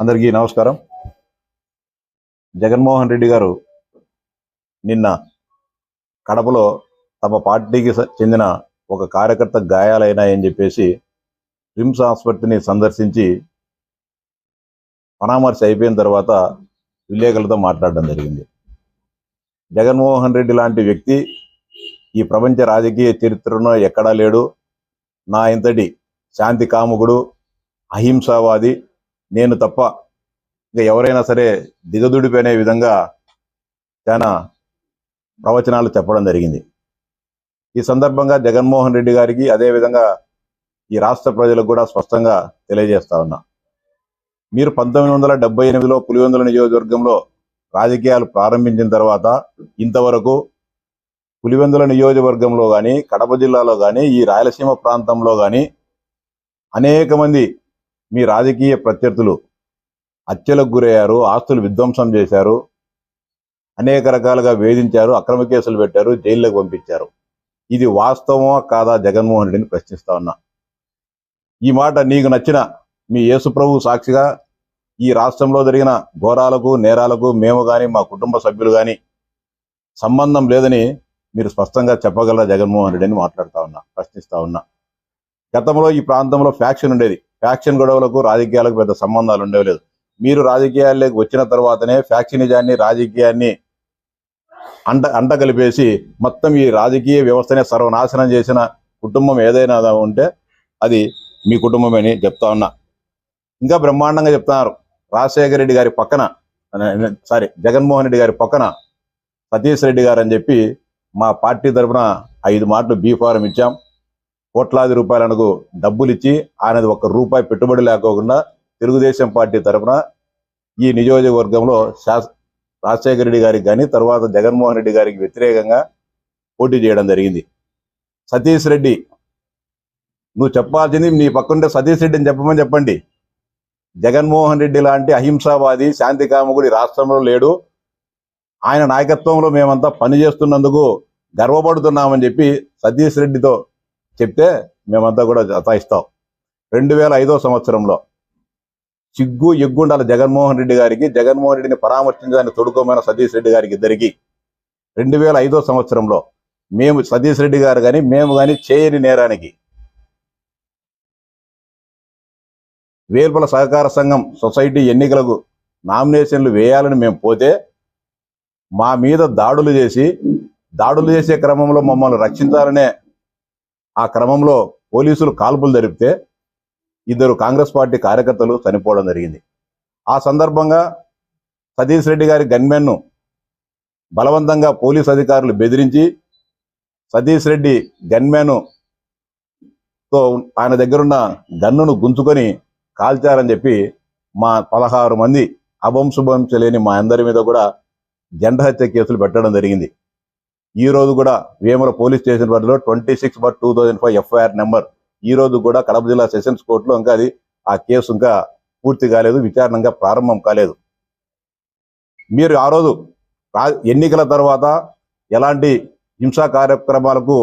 అందరికీ నమస్కారం. జగన్మోహన్ రెడ్డి గారు నిన్న కడపలో తమ పార్టీకి చెందిన ఒక కార్యకర్త గాయాలైనాయని చెప్పేసి రిమ్స్ ఆసుపత్రిని సందర్శించి పరామర్శ అయిపోయిన తర్వాత విలేకరులతో మాట్లాడడం జరిగింది. జగన్మోహన్ రెడ్డి లాంటి వ్యక్తి ఈ ప్రపంచ రాజకీయ చరిత్రలో ఎక్కడా లేడు. నా ఇంతటి శాంతి కాముకుడు అహింసావాది నేను తప్ప ఇంకా ఎవరైనా సరే దిగదుడిపోయిన విధంగా చాలా ప్రవచనాలు చెప్పడం జరిగింది. ఈ సందర్భంగా జగన్మోహన్ రెడ్డి గారికి అదేవిధంగా ఈ రాష్ట్ర ప్రజలకు కూడా స్పష్టంగా తెలియజేస్తా ఉన్నా. మీరు పంతొమ్మిది వందల డెబ్బై ఎనిమిదిలో పులివెందుల నియోజకవర్గంలో రాజకీయాలు ప్రారంభించిన తర్వాత ఇంతవరకు పులివెందుల నియోజకవర్గంలో కానీ కడప జిల్లాలో కానీ ఈ రాయలసీమ ప్రాంతంలో కానీ అనేక మంది మీ రాజకీయ ప్రత్యర్థులు హత్యలకు గురయ్యారు ఆస్తులు విధ్వంసం చేశారు అనేక రకాలుగా వేధించారు అక్రమ కేసులు పెట్టారు జైల్లోకి పంపించారు. ఇది వాస్తవమా కాదా జగన్మోహన్ రెడ్డిని ప్రశ్నిస్తా ఉన్నా. ఈ మాట నీకు నచ్చిన మీ యేసుప్రభు సాక్షిగా ఈ రాష్ట్రంలో జరిగిన ఘోరాలకు నేరాలకు మేము కానీ మా కుటుంబ సభ్యులు కానీ సంబంధం లేదని మీరు స్పష్టంగా చెప్పగలరా జగన్మోహన్ రెడ్డిని మాట్లాడుతా ఉన్నా ప్రశ్నిస్తా ఉన్నా. గతంలో ఈ ప్రాంతంలో ఫ్యాక్షన్ ఉండేది. ఫ్యాక్షన్ గొడవలకు రాజకీయాలకు పెద్ద సంబంధాలు ఉండేవలేదు మీరు రాజకీయాల్లోకి వచ్చిన తర్వాతనే ఫ్యాక్షనిజాన్ని రాజకీయాన్ని అంట అంట కలిపేసి మొత్తం ఈ రాజకీయ వ్యవస్థనే సర్వనాశనం చేసిన కుటుంబం ఏదైనా ఉంటే అది మీ కుటుంబమని చెప్తా ఉన్నా. ఇంకా బ్రహ్మాండంగా చెప్తున్నారు. రాజశేఖర రెడ్డి గారి పక్కన సారీ జగన్మోహన్ రెడ్డి గారి పక్కన సతీష్ రెడ్డి గారు అని చెప్పి మా పార్టీ తరఫున ఐదు మాటలు బీ ఫారం ఇచ్చాం. కోట్లాది రూపాయలకు డబ్బులిచ్చి ఆయన ఒక్క రూపాయి పెట్టుబడి లేకోకుండా తెలుగుదేశం పార్టీ తరఫున ఈ నియోజకవర్గంలో శాస్ రాజశేఖర రెడ్డి గారికి కానీ తర్వాత జగన్మోహన్ రెడ్డి గారికి వ్యతిరేకంగా పోటీ చేయడం జరిగింది. సతీష్ రెడ్డి నువ్వు చెప్పాల్సింది నీ పక్కనుంటే సతీష్ రెడ్డి అని చెప్పమని చెప్పండి. జగన్మోహన్ రెడ్డి లాంటి అహింసావాది శాంతి కాముకుడి రాష్ట్రంలో లేడు. ఆయన నాయకత్వంలో మేమంతా పనిచేస్తున్నందుకు గర్వపడుతున్నామని చెప్పి సతీష్ రెడ్డితో చెప్తే మేమంతా కూడా జతాయిస్తాం. రెండు వేల ఐదో సంవత్సరంలో సిగ్గు ఎగ్గుండాల జగన్మోహన్ రెడ్డి గారికి. జగన్మోహన్ రెడ్డిని పరామర్శించడానికి తొడుకోమైన సతీష్ రెడ్డి గారికి ఇద్దరికి. రెండు వేల ఐదో సంవత్సరంలో మేము సతీష్ రెడ్డి గారు కానీ మేము కానీ చేయని నేరానికి వేర్పల సహకార సంఘం సొసైటీ ఎన్నికలకు నామినేషన్లు వేయాలని మేము పోతే మా మీద దాడులు చేసి దాడులు చేసే క్రమంలో మమ్మల్ని రక్షించాలనే ఆ క్రమంలో పోలీసులు కాల్పులు జరిపితే ఇద్దరు కాంగ్రెస్ పార్టీ కార్యకర్తలు చనిపోవడం జరిగింది. ఆ సందర్భంగా సతీష్ రెడ్డి గారి గన్మెన్ను బలవంతంగా పోలీస్ అధికారులు బెదిరించి సతీష్ రెడ్డి గన్మెను తో ఆయన దగ్గరున్న గన్నును గుంజుకొని కాల్చారని చెప్పి మా పదహారు మంది అభంశుభం తెలియని మా అందరి మీద కూడా జండ హత్య కేసులు పెట్టడం జరిగింది. ఈ రోజు కూడా వేముల పోలీస్ స్టేషన్ పరిధిలో twenty six but two thousand five FIR number. ఈ రోజు కూడా కడప జిల్లా సెషన్స్ కోర్టులో ఇంకా అది ఆ కేసు ఇంకా పూర్తి కాలేదు విచారణంగా ప్రారంభం కాలేదు. మీరు ఆ రోజు ఎన్నికల తర్వాత ఎలాంటి హింసా కార్యక్రమాలకు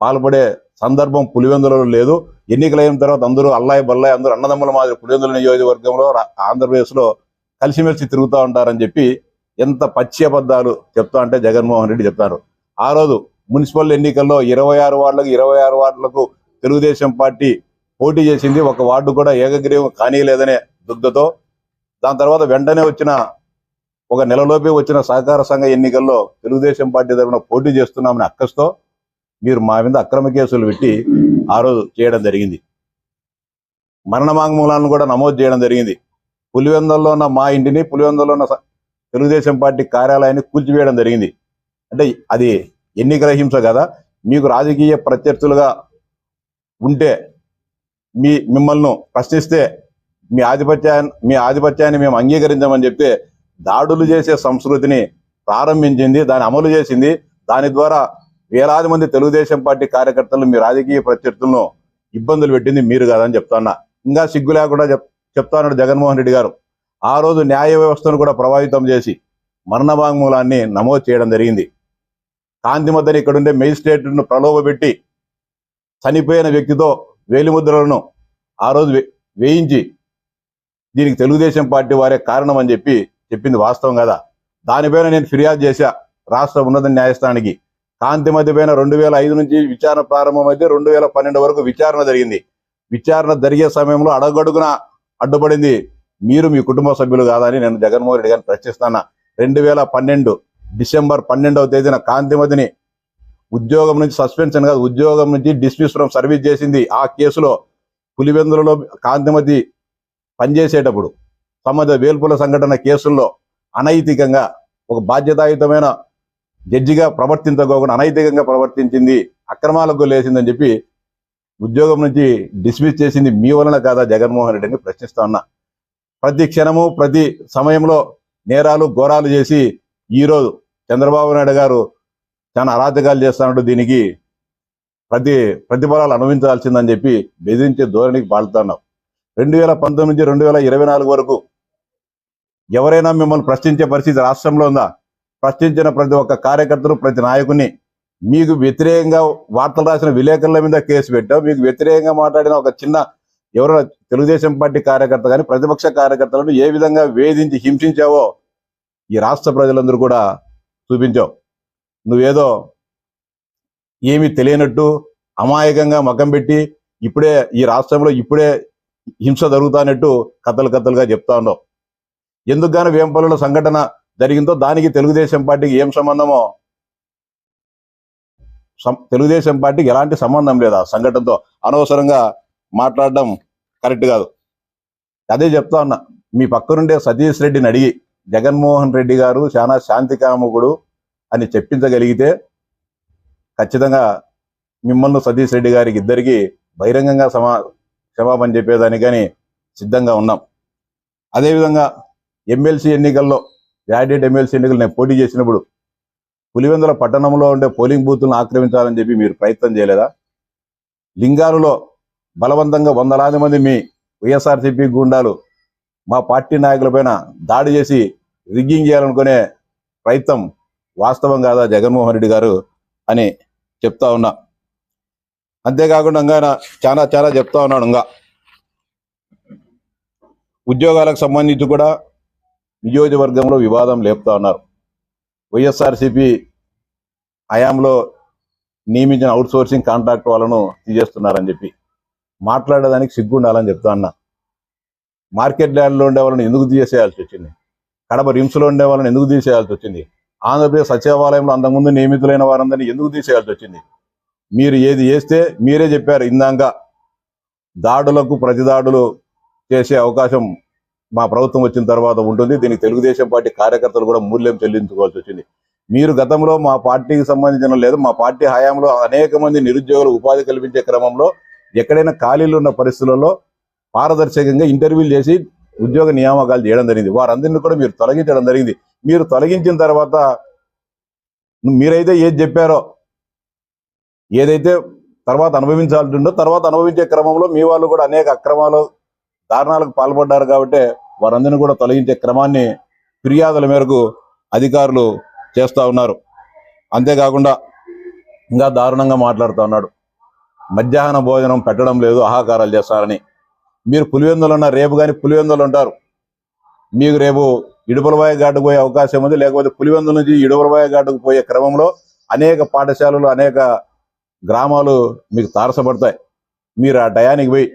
పాల్పడే సందర్భం పులివెందులలో లేదు. ఎన్నికలైన అయిన తర్వాత అందరూ అల్లాయి బల్లాయి అందరూ అన్నదమ్ముల మాదిరి పులివెందుల నియోజకవర్గంలో ఆంధ్రప్రదేశ్లో కలిసిమెలిసి తిరుగుతూ ఉంటారని చెప్పి ఎంత పచ్చి అబద్ధాలు చెప్తా అంటే జగన్మోహన్ రెడ్డి చెప్తారు. ఆ రోజు మున్సిపల్ ఎన్నికల్లో ఇరవై ఆరు వార్డులకు ఇరవై ఆరు వార్డులకు తెలుగుదేశం పార్టీ పోటీ చేసింది. ఒక వార్డు కూడా ఏకగ్రీవం కానీయలేదనే దుగ్ధతో. దాని తర్వాత వెంటనే వచ్చిన ఒక నెలలోపే వచ్చిన సహకార సంఘ ఎన్నికల్లో తెలుగుదేశం పార్టీ తరఫున పోటీ చేస్తున్నామని అక్కస్తో మీరు మా మీద అక్రమ కేసులు పెట్టి ఆ రోజు చేయడం జరిగింది. మరణ వాంగ్మూలాలను కూడా నమోదు చేయడం జరిగింది. పులివెందల్లో ఉన్న మా ఇంటిని పులివెందల్లో ఉన్న స- తెలుగుదేశం పార్టీ కార్యాలయాన్ని కూల్చివేయడం జరిగింది. అంటే అది ఎన్నికల హింస కదా. మీకు రాజకీయ ప్రత్యర్థులుగా ఉంటే మీ మిమ్మల్ని ప్రశ్నిస్తే మీ ఆధిపత్యాన్ని మీ ఆధిపత్యాన్ని మేము అంగీకరించమని చెప్తే దాడులు చేసే సంస్కృతిని ప్రారంభించింది దాన్ని అమలు చేసింది. దాని ద్వారా వేలాది మంది తెలుగుదేశం పార్టీ కార్యకర్తలు మీ రాజకీయ ప్రత్యర్థులను ఇబ్బందులు పెట్టింది మీరు కాదని చెప్తున్నా ఇంకా సిగ్గు లేకుండా చెప్ చెప్తాన్నాడు జగన్మోహన్ రెడ్డి గారు. ఆ రోజు న్యాయ వ్యవస్థను కూడా ప్రభావితం చేసి మరణ వాంగ్మూలాన్ని నమోదు చేయడం జరిగింది. కాంతిమద్దని ఇక్కడుండే మెజిస్ట్రేట్ను ప్రలోభపెట్టి చనిపోయిన వ్యక్తితో వేలిముద్రలను ఆ రోజు వే- వేయించి దీనికి తెలుగుదేశం పార్టీ వారే కారణం అని చెప్పి చెప్పింది వాస్తవం కదా. దానిపైన నేను ఫిర్యాదు చేశా రాష్ట్ర ఉన్నత న్యాయస్థానానికి. కాంతి మధ్య పైన రెండు వేల ఐదు నుంచి విచారణ ప్రారంభమైతే రెండు వేల పన్నెండు వరకు విచారణ జరిగింది. విచారణ జరిగే సమయంలో అడగడుగున అడ్డుపడింది మీరు మీ కుటుంబ సభ్యులు కాదని నేను జగన్మోహన్ రెడ్డి గారిని ప్రశ్నిస్తాను? రెండు వేల పన్నెండు డిసెంబర్ పన్నెండవ తేదీన కాంతిమతిని ఉద్యోగం నుంచి సస్పెన్షన్ కాదు ఉద్యోగం నుంచి డిస్మిస్ ఫ్రమ్ సర్వీస్ చేసింది. ఆ కేసులో పులివెందులలో కాంతిమతి పనిచేసేటప్పుడు సంబంధ వేల్పుల సంఘటన కేసుల్లో అనైతికంగా ఒక బాధ్యతాయుతమైన జడ్జిగా ప్రవర్తించకోకుండా అనైతికంగా ప్రవర్తించింది అక్రమాలకు లేచిందని చెప్పి ఉద్యోగం నుంచి డిస్మిస్ చేసింది మీ వలన కాదా? జగన్మోహన్ రెడ్డిని ప్రశ్నిస్తా ఉన్నా. ప్రతి క్షణము ప్రతి సమయంలో నేరాలు ఘోరాలు చేసి ఈరోజు చంద్రబాబు నాయుడు గారు చాలా అరాచకాలు చేస్తున్నట్టు దీనికి ప్రతి ప్రతిఫలాలు అనుభవించాల్సిందని చెప్పి బెదిరించే ధోరణికి పాల్తున్నాం రెండు వేల పంతొమ్మిది నుంచి రెండు వేల ఇరవై నాలుగు వరకు ఎవరైనా మిమ్మల్ని ప్రశ్నించే పరిస్థితి రాష్ట్రంలో ఉందా? ప్రశ్నించిన ప్రతి ఒక్క కార్యకర్తను ప్రతి నాయకుని మీకు వ్యతిరేకంగా వార్తలు రాసిన విలేకరుల మీద కేసు పెట్టాం. మీకు వ్యతిరేకంగా మాట్లాడిన ఒక చిన్న ఎవరైనా తెలుగుదేశం పార్టీ కార్యకర్త కానీ ప్రతిపక్ష కార్యకర్తలను ఏ విధంగా వేధించి హింసించావో ఈ రాష్ట్ర ప్రజలందరూ కూడా చూపించావు నువ్వేదో ఏమీ తెలియనట్టు అమాయకంగా మకం పెట్టి ఇప్పుడే ఈ రాష్ట్రంలో ఇప్పుడే హింస జరుగుతానట్టు కథలు కథలుగా చెప్తా ఉన్నావు. ఎందుకు గాను వేంపల్లిలో సంఘటన జరిగిందో దానికి తెలుగుదేశం పార్టీకి ఏం సంబంధమో? సం- తెలుగుదేశం పార్టీకి ఎలాంటి సంబంధం లేదు ఆ సంఘటనతో. అనవసరంగా మాట్లాడడం కరెక్ట్ కాదు. అదే చెప్తా ఉన్నా. మీ పక్కనుండే సతీష్ రెడ్డిని అడిగి జగన్మోహన్ రెడ్డి గారు చాలా శాంతికాముకుడు అని చెప్పించగలిగితే ఖచ్చితంగా మిమ్మల్ని సతీష్ రెడ్డి గారికి ఇద్దరికి బహిరంగంగా సమా క్షమాపణ చెప్పేదానికి కానీ సిద్ధంగా ఉన్నాం. అదేవిధంగా ఎమ్మెల్సీ ఎన్నికల్లో గ్రాడ్యుయేట్ ఎమ్మెల్సీ ఎన్నికలు నేను పోటీ చేసినప్పుడు పులివెందుల పట్టణంలో ఉండే పోలింగ్ బూత్లను ఆక్రమించాలని చెప్పి మీరు ప్రయత్నం చేయలేదా? లింగాలలో బలవంతంగా వందలాది మంది మీ వైఎస్ఆర్సీపీ గుండాలు మా పార్టీ నాయకులపైన దాడి చేసి రిగ్గింగ్ చేయాలనుకునే ప్రయత్నం వాస్తవం కాదా జగన్మోహన్ రెడ్డి గారు అని చెప్తా ఉన్నా. అంతేకాకుండా ఇంకా ఆయన చాలా చాలా చెప్తా ఉన్నాడు ఇంకా. ఉద్యోగాలకు సంబంధించి కూడా నియోజకవర్గంలో వివాదం లేపుతా ఉన్నారు. వైఎస్ఆర్సిపి హయాంలో నియమించిన అవుట్ సోర్సింగ్ కాంట్రాక్ట్ వాళ్ళను తీసేస్తున్నారని చెప్పి మాట్లాడేదానికి సిగ్గుండాలని చెప్తా ఉన్నా. మార్కెట్ ల్యాండ్లో ఉండే వాళ్ళని ఎందుకు తీసేయాల్సి వచ్చింది? కడప రిమ్స్లో ఉండే వాళ్ళని ఎందుకు తీసేయాల్సి వచ్చింది? ఆంధ్రప్రదేశ్ సచివాలయంలో అంతకుముందు నియమితులైన వారందరినీ ఎందుకు తీసేయాల్సి వచ్చింది? మీరు ఏది చేస్తే మీరే చెప్పారు ఇందాక. దాడులకు ప్రతిదాడులు చేసే అవకాశం మా ప్రభుత్వం వచ్చిన తర్వాత ఉంటుంది. దీనికి తెలుగుదేశం పార్టీ కార్యకర్తలు కూడా మూల్యం చెల్లించుకోవాల్సి వచ్చింది. మీరు గతంలో మా పార్టీకి సంబంధించిన లేదు మా పార్టీ హయాంలో అనేక మంది నిరుద్యోగులు ఉపాధి కల్పించే క్రమంలో ఎక్కడైనా ఖాళీలు ఉన్న పరిస్థితులలో పారదర్శకంగా ఇంటర్వ్యూలు చేసి ఉద్యోగ నియామకాలు చేయడం జరిగింది. వారందరినీ కూడా మీరు తొలగించడం జరిగింది. మీరు తొలగించిన తర్వాత మీరైతే ఏది చెప్పారో ఏదైతే తర్వాత అనుభవించాల్సిందో తర్వాత అనుభవించే క్రమంలో మీ వాళ్ళు కూడా అనేక అక్రమాలు దారుణాలకు పాల్పడ్డారు కాబట్టి వారందరినీ కూడా తొలగించే క్రమాన్ని ఫిర్యాదుల మేరకు అధికారులు చేస్తా ఉన్నారు. అంతేకాకుండా ఇంకా దారుణంగా మాట్లాడుతూ ఉన్నాడు. మధ్యాహ్న భోజనం పెట్టడం లేదు ఆహాకారాలు చేస్తారని. మీరు పులివెందులు ఉన్న రేపు కానీ పులివెందులు ఉంటారు. మీకు రేపు ఇడుపులబాయ ఘాటుకు పోయే అవకాశం ఉంది. లేకపోతే పులివెందుల నుంచి ఇడుపులబాయ ఘాటుకు పోయే క్రమంలో అనేక పాఠశాలలు అనేక గ్రామాలు మీకు తారసపడతాయి. మీరు ఆ టయానికి పోయి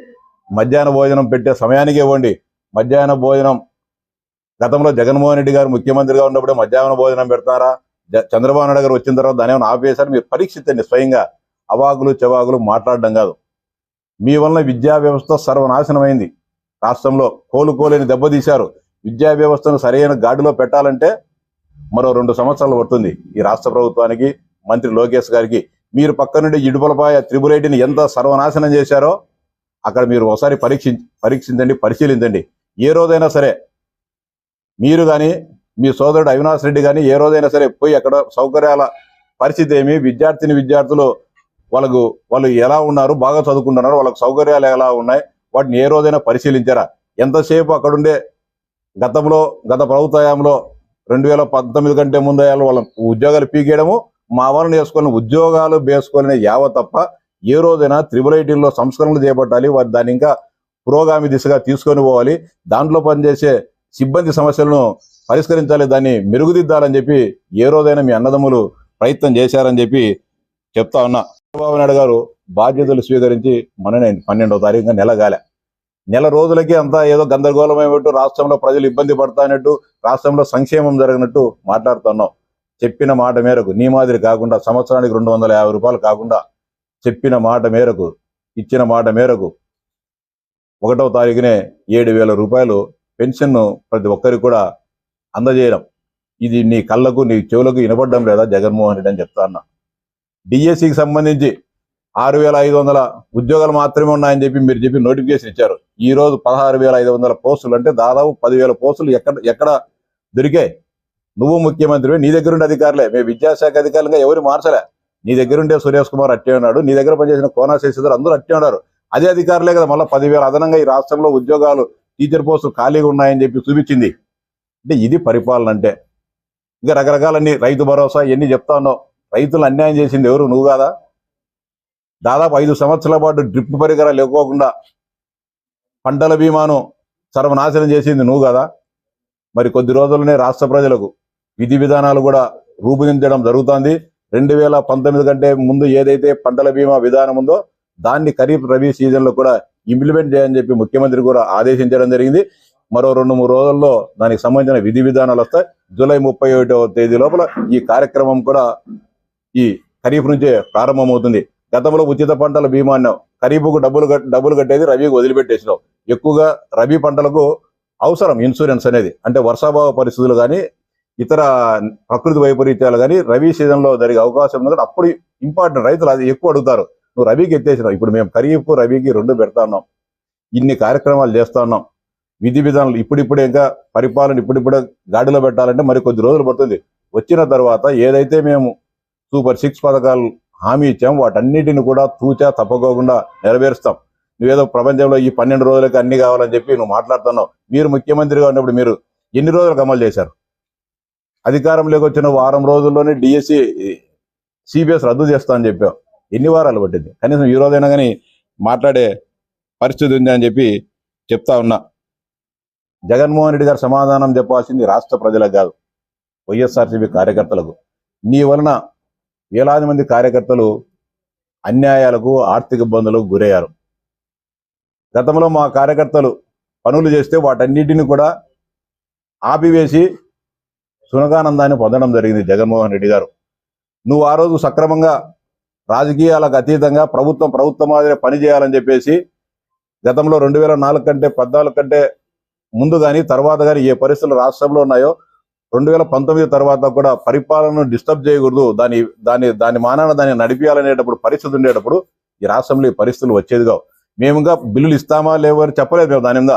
మధ్యాహ్న భోజనం పెట్టే సమయానికి ఇవ్వండి మధ్యాహ్న భోజనం గతంలో జగన్మోహన్ రెడ్డి గారు ముఖ్యమంత్రిగా ఉన్నప్పుడే మధ్యాహ్న భోజనం పెడతారా? చంద్రబాబు నాయుడు గారు వచ్చిన తర్వాత దాని ఏమైనా ఆపేశారు? మీరు పరీక్షించండి స్వయంగా. అవాకులు చెవాకులు మాట్లాడడం కాదు. మీ వలన విద్యా వ్యవస్థ సర్వనాశనమైంది. రాష్ట్రంలో కోలుకోలేని దెబ్బతీశారు విద్యా వ్యవస్థను సరైన గాడిలో పెట్టాలంటే మరో రెండు సంవత్సరాలు పడుతుంది. ఈ రాష్ట్ర ప్రభుత్వానికి మంత్రి లోకేష్ గారికి మీరు పక్క నుండి ఇడుపులపాయ త్రిబులైటిని ఎంత సర్వనాశనం చేశారో అక్కడ మీరు ఒకసారి పరీక్షి పరీక్షించండి పరిశీలించండి. ఏ రోజైనా సరే మీరు కానీ మీ సోదరుడు అవినాష్ రెడ్డి కానీ ఏ రోజైనా సరే పోయి అక్కడ సౌకర్యాల పరిస్థితి ఏమి? విద్యార్థిని విద్యార్థులు వాళ్ళకు వాళ్ళు ఎలా ఉన్నారు బాగా చదువుకుంటున్నారు వాళ్ళకి సౌకర్యాలు ఎలా ఉన్నాయి వాటిని ఏ రోజైనా పరిశీలించారా? ఎంతసేపు అక్కడుండే గతంలో గత ప్రభుత్వ హయాంలో రెండు వేల పంతొమ్మిది కంటే ముందు వాళ్ళ ఉద్యోగాలు పీకేయడము మా వాళ్ళని వేసుకొని ఉద్యోగాలు వేసుకొని యావ తప్ప ఏ రోజైనా త్రిబుల్ ఐటీల్లో సంస్కరణలు చేపట్టాలి వారి దాన్ని ఇంకా పురోగామి దిశగా తీసుకొని పోవాలి దాంట్లో పనిచేసే సిబ్బంది సమస్యలను పరిష్కరించాలి దాన్ని మెరుగుదిద్దాలని చెప్పి ఏ రోజైనా మీ అన్నదమ్ములు ప్రయత్నం చేశారని చెప్పి చెప్తా ఉన్నా. చంద్రబాబు నాయుడు గారు బాధ్యతలు స్వీకరించి మననే పన్నెండవ తారీఖుగా నెల గాలే. నెల రోజులకి అంతా ఏదో గందరగోళమైనట్టు రాష్ట్రంలో ప్రజలు ఇబ్బంది పడతానట్టు రాష్ట్రంలో సంక్షేమం జరిగినట్టు మాట్లాడుతున్నాం. చెప్పిన మాట మేరకు నీ మాదిరి కాకుండా సంవత్సరానికి రెండు వందల యాభై రూపాయలు కాకుండా చెప్పిన మాట మేరకు ఇచ్చిన మాట మేరకు ఒకటవ తారీఖునే ఏడు వేల రూపాయలు పెన్షన్ను ప్రతి ఒక్కరికి కూడా అందజేయడం. ఇది నీ కళ్ళకు నీ చెవులకు వినపడడం లేదా జగన్మోహన్ రెడ్డి అని చెప్తా అన్నా. డిఎస్సికి సంబంధించి ఆరు వేల ఐదు వందల ఉద్యోగాలు మాత్రమే ఉన్నాయని చెప్పి మీరు చెప్పి నోటిఫికేషన్ ఇచ్చారు. ఈ రోజు పదహారు వేల ఐదు వందల పోస్టులు అంటే దాదాపు పదివేల పోస్టులు ఎక్కడ ఎక్కడ దొరికాయి నువ్వు ముఖ్యమంత్రివే నీ దగ్గర ఉండే అధికారులే. మేము విద్యాశాఖ అధికారులుగా ఎవరు మార్చలే. నీ దగ్గర ఉండే సురేష్ కుమార్ అట్టే ఉన్నాడు. నీ దగ్గర పనిచేసిన కోనా శశిధర్ అందరూ అట్టే ఉన్నారు. అదే అధికారులే కదా మళ్ళీ పదివేల అదనంగా ఈ రాష్ట్రంలో ఉద్యోగాలు టీచర్ పోస్టులు ఖాళీగా ఉన్నాయని చెప్పి చూపించింది. అంటే ఇది పరిపాలన అంటే. ఇంకా రకరకాలన్నీ రైతు భరోసా ఎన్ని చెప్తా ఉన్నావు రైతులు అన్యాయం చేసింది ఎవరు? నువ్వు కాదా? దాదాపు ఐదు సంవత్సరాల పాటు డ్రిప్ పరికరాలు ఇవ్వకుండా పంటల బీమాను సర్వనాశనం చేసింది నువ్వు కదా? మరి కొద్ది రోజుల్లోనే రాష్ట్ర ప్రజలకు విధి విధానాలు కూడా రూపొందించడం జరుగుతుంది. రెండు వేల పంతొమ్మిది కంటే ముందు ఏదైతే పంటల బీమా విధానం ఉందో దాన్ని ఖరీఫ్ రబీ సీజన్లో కూడా ఇంప్లిమెంట్ చేయని చెప్పి ముఖ్యమంత్రి కూడా ఆదేశించడం జరిగింది. మరో రెండు మూడు రోజుల్లో దానికి సంబంధించిన విధి విధానాలు వస్తాయి. జూలై ముప్పై తేదీ లోపల ఈ కార్యక్రమం కూడా ఈ ఖరీఫ్ నుంచే ప్రారంభమవుతుంది. గతంలో ఉచిత పంటల బీమా అన్నాం ఖరీఫ్కు డబ్బులు డబ్బులు కట్టేది రబీకి వదిలిపెట్టేసినాం. ఎక్కువగా రబీ పంటలకు అవసరం ఇన్సూరెన్స్ అనేది. అంటే వర్షాభావ పరిస్థితులు కానీ ఇతర ప్రకృతి వైపరీత్యాలు కానీ రబీ సీజన్లో జరిగే అవకాశం ఉంది కానీ అప్పుడు ఇంపార్టెంట్ రైతులు అది ఎక్కువ అడుగుతారు. నువ్వు రబీకి ఎత్తేసినావు. ఇప్పుడు మేము ఖరీఫ్ రబీకి రెండు పెడతా ఉన్నాం ఇన్ని కార్యక్రమాలు చేస్తా ఉన్నాం విధి విధానాలు ఇప్పుడిప్పుడే ఇంకా పరిపాలన ఇప్పుడిప్పుడే గాడిలో పెట్టాలంటే మరి కొద్ది రోజులు పడుతుంది. వచ్చిన తర్వాత ఏదైతే మేము సూపర్ సిక్స్ పథకాలు హామీ ఇచ్చాం వాటన్నిటిని కూడా తూచా తప్పకోకుండా నెరవేరుస్తాం. నువ్వేదో ప్రపంచంలో ఈ పన్నెండు రోజులకి అన్ని కావాలని చెప్పి నువ్వు మాట్లాడుతున్నావు. మీరు ముఖ్యమంత్రిగా ఉన్నప్పుడు మీరు ఎన్ని రోజులకు అమలు చేశారు? అధికారంలోకి వచ్చిన వారం రోజుల్లోనే డిఎస్సి సిబిఎస్ రద్దు చేస్తా అని చెప్పావు. ఎన్ని వారాలు పట్టింది? కనీసం ఈ రోజైనా కానీ మాట్లాడే పరిస్థితి ఉంది అని చెప్పి చెప్తా ఉన్నా. జగన్మోహన్ రెడ్డి గారు సమాధానం చెప్పాల్సింది రాష్ట్ర ప్రజలకు కాదు వైఎస్ఆర్సీపీ కార్యకర్తలకు. నీ వలన వేలాది మంది కార్యకర్తలు అన్యాయాలకు ఆర్థిక ఇబ్బందులకు గురయ్యారు. గతంలో మా కార్యకర్తలు పనులు చేస్తే వాటన్నిటిని కూడా ఆపివేసి సునకానందాన్ని పొందడం జరిగింది జగన్మోహన్ రెడ్డి గారు. నువ్వు ఆ రోజు సక్రమంగా రాజకీయాలకు అతీతంగా ప్రభుత్వం ప్రభుత్వం మాదిరి పనిచేయాలని చెప్పేసి గతంలో రెండు వేల నాలుగు కంటే పద్నాలుగు కంటే ముందు కానీ తర్వాత కానీ ఏ పరిస్థితులు రాష్ట్రంలో ఉన్నాయో రెండు వేల పంతొమ్మిది తర్వాత కూడా పరిపాలనను డిస్టర్బ్ చేయకూడదు. దాని దాని దాని మానాన దాన్ని నడిపించాలనేటప్పుడు పరిస్థితి ఉండేటప్పుడు ఈ రాష్ట్రంలో ఈ పరిస్థితులు వచ్చేది కావు. మేము ఇంకా బిల్లులు ఇస్తామా లేవో అని చెప్పలేదు మేము దాని మీద.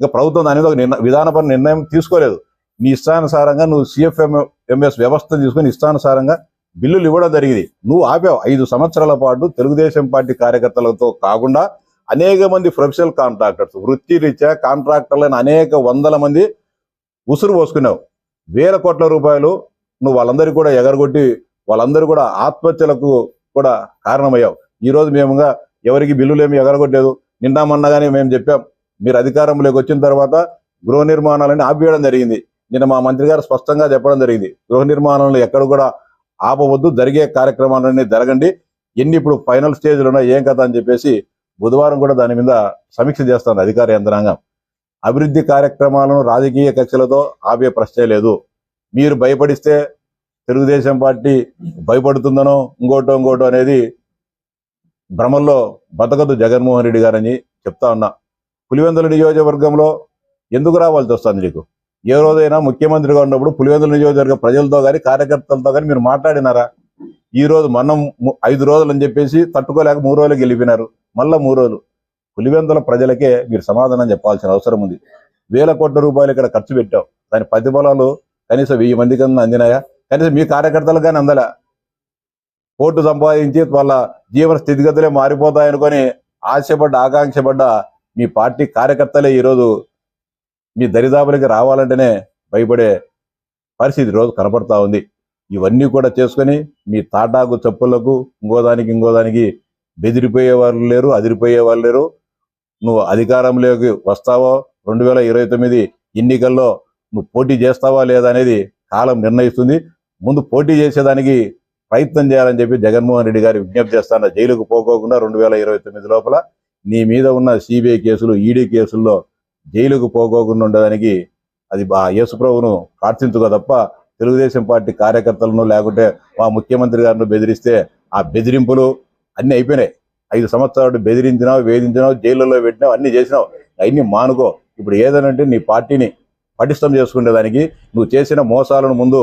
ఇంకా ప్రభుత్వం దాని మీద ఒక విధానపరమైన విధానపర నిర్ణయం తీసుకోలేదు. నీ ఇష్టానుసారంగా నువ్వు సిఎఫ్ఎం ఎంఎస్ వ్యవస్థను తీసుకుని ఇష్టానుసారంగా బిల్లులు ఇవ్వడం జరిగింది. నువ్వు ఆపావు. ఐదు సంవత్సరాల పాటు తెలుగుదేశం పార్టీ కార్యకర్తలతో కాకుండా అనేక మంది ప్రొఫెషనల్ కాంట్రాక్టర్స్ వృత్తి రీత్యా కాంట్రాక్టర్లైన అనేక వందల మంది ఉసురు పోసుకున్నావు. వేల కోట్ల రూపాయలు నువ్వు వాళ్ళందరికీ కూడా ఎగరగొట్టి వాళ్ళందరూ కూడా ఆత్మహత్యలకు కూడా కారణమయ్యావు. ఈ రోజు మేముగా ఎవరికి బిల్లులేమి ఎగరగొట్టలేదు. నిన్న కానీ మేము చెప్పాం. మీరు అధికారంలోకి వచ్చిన తర్వాత గృహ నిర్మాణాలని ఆపివేయడం జరిగింది. నిన్న మా మంత్రి గారు స్పష్టంగా చెప్పడం జరిగింది. గృహ నిర్మాణాలను ఎక్కడ కూడా ఆపవద్దు. జరిగే కార్యక్రమాలన్నీ జరగండి. ఎన్ని ఇప్పుడు ఫైనల్ స్టేజ్లో ఉన్నాయి ఏం కథ అని చెప్పేసి బుధవారం కూడా దాని మీద సమీక్ష చేస్తాను అధికార యంత్రాంగం. అభివృద్ధి కార్యక్రమాలను రాజకీయ కక్షలతో ఆపే ప్రశ్నే లేదు. మీరు భయపడిస్తే తెలుగుదేశం పార్టీ భయపడుతుందనో ఇంకోటో ఇంకోటో అనేది భ్రమల్లో బతకదు జగన్మోహన్ రెడ్డి గారని చెప్తా ఉన్నా. పులివెందుల నియోజకవర్గంలో ఎందుకు రావాల్సి వస్తుంది నీకు? ఏ రోజైనా ముఖ్యమంత్రిగా ఉన్నప్పుడు పులివెందుల నియోజకవర్గ ప్రజలతో కానీ కార్యకర్తలతో కానీ మీరు మాట్లాడినారా? ఈ రోజు మనం ఐదు రోజులు అని చెప్పేసి తట్టుకోలేక మూడు రోజులు వెళ్ళిపోయినారు మళ్ళీ మూడు రోజులు. పులివెందుల ప్రజలకే మీరు సమాధానం చెప్పాల్సిన అవసరం ఉంది. వేల కోట్ల రూపాయలు ఇక్కడ ఖర్చు పెట్టావు దాని ప్రతిఫలాలు కనీసం వెయ్యి మంది కన్నా అందినాయా? కనీసం మీ కార్యకర్తలకు కానీ అందలే? కోర్టు సంపాదించి వాళ్ళ జీవన స్థితిగతులే మారిపోతాయనుకొని ఆశపడ్డ ఆకాంక్షపడ్డ మీ పార్టీ కార్యకర్తలే ఈరోజు మీ దరిదాపులకి రావాలంటేనే భయపడే పరిస్థితి రోజు కనపడతా ఉంది. ఇవన్నీ కూడా చేసుకొని మీ తాటాకు చెప్పులకు ఇంకోదానికి ఇంకోదానికి బెదిరిపోయే వాళ్ళు లేరు అదిరిపోయే వాళ్ళు లేరు. నువ్వు అధికారంలోకి వస్తావో రెండు వేల ఇరవై తొమ్మిది ఎన్నికల్లో నువ్వు పోటీ చేస్తావా లేదా అనేది కాలం నిర్ణయిస్తుంది. ముందు పోటీ చేసేదానికి ప్రయత్నం చేయాలని చెప్పి జగన్మోహన్ రెడ్డి గారి విజ్ఞప్తి చేస్తాను జైలుకు పోకోకుండా రెండు వేల ఇరవై తొమ్మిది లోపల నీ మీద ఉన్న సిబిఐ కేసులు ఈడీ కేసుల్లో జైలుకు పోకోకుండా ఉండడానికి అది ఆ యేసుప్రభును ప్రార్థించుకో తప్ప తెలుగుదేశం పార్టీ కార్యకర్తలను లేకుంటే మా ముఖ్యమంత్రి గారిని బెదిరిస్తే ఆ బెదిరింపులు అన్ని అయిపోయినాయి. ఐదు సంవత్సరాలు బెదిరించినావు వేధించినావు జైళ్ళలో పెట్టినావు అన్ని చేసినావు. అవన్నీ మానుకో. ఇప్పుడు ఏదనంటే నీ పార్టీని పటిష్టం చేసుకునేదానికి నువ్వు చేసిన మోసాలను ముందు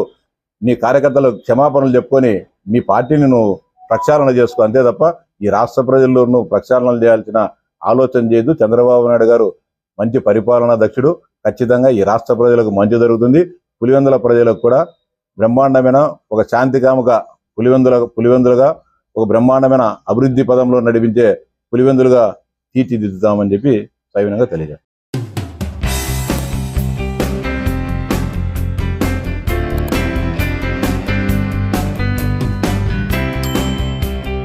నీ కార్యకర్తలకు క్షమాపణలు చెప్పుకొని మీ పార్టీని నువ్వు ప్రక్షాళన చేసుకో. అంతే తప్ప ఈ రాష్ట్ర ప్రజల్లో నువ్వు ప్రక్షాళనలు చేయాల్సిన ఆలోచన చేయదు చంద్రబాబు నాయుడు గారు మంచి పరిపాలనా దక్షుడు. ఖచ్చితంగా ఈ రాష్ట్ర ప్రజలకు మంచి జరుగుతుంది. పులివెందుల ప్రజలకు కూడా బ్రహ్మాండమైన ఒక శాంతికాముక పులివెందుల పులివెందులుగా ఒక బ్రహ్మాండమైన అభివృద్ధి పదంలో నడిపించే పులివెందులుగా తీర్చిదిద్దుతామని చెప్పి సవినంగా తెలియజేస్తాం.